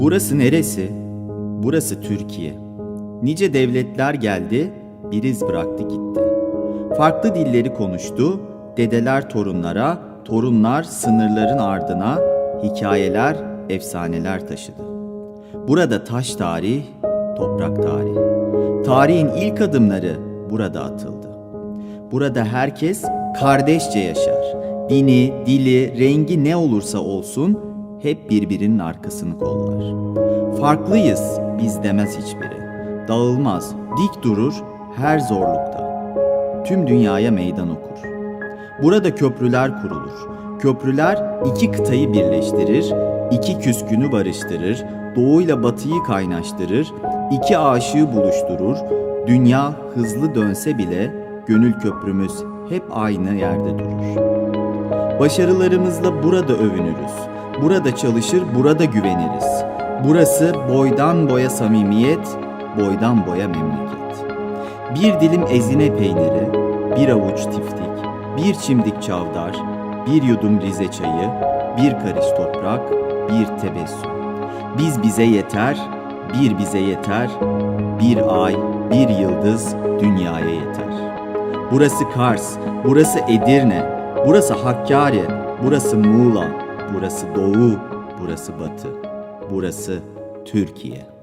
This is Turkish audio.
Burası neresi? Burası Türkiye. Nice devletler geldi, bir iz bıraktı gitti. Farklı dilleri konuştu, dedeler torunlara, torunlar sınırların ardına, hikayeler, efsaneler taşıdı. Burada taş tarih, toprak tarih. Tarihin ilk adımları burada atıldı. Burada herkes kardeşçe yaşar. Dini, dili, rengi ne olursa olsun hep birbirinin arkasını kollar. Farklıyız biz demez hiçbiri. Dağılmaz, dik durur her zorlukta. Tüm dünyaya meydan okur. Burada köprüler kurulur. Köprüler iki kıtayı birleştirir, iki küskünü barıştırır, doğuyla batıyı kaynaştırır, iki aşığı buluşturur. Dünya hızlı dönse bile gönül köprümüz hep aynı yerde durur. Başarılarımızla burada övünürüz. Burada çalışır, burada güveniriz. Burası boydan boya samimiyet, boydan boya memleket. Bir dilim ezine peyniri, bir avuç tiftik, bir çimdik çavdar, bir yudum Rize çayı, bir karış toprak, bir tebessüm. Biz bize yeter, bir bize yeter, bir ay, bir yıldız dünyaya yeter. Burası Kars, burası Edirne, burası Hakkari, burası Muğla, burası Doğu, burası Batı, burası Türkiye.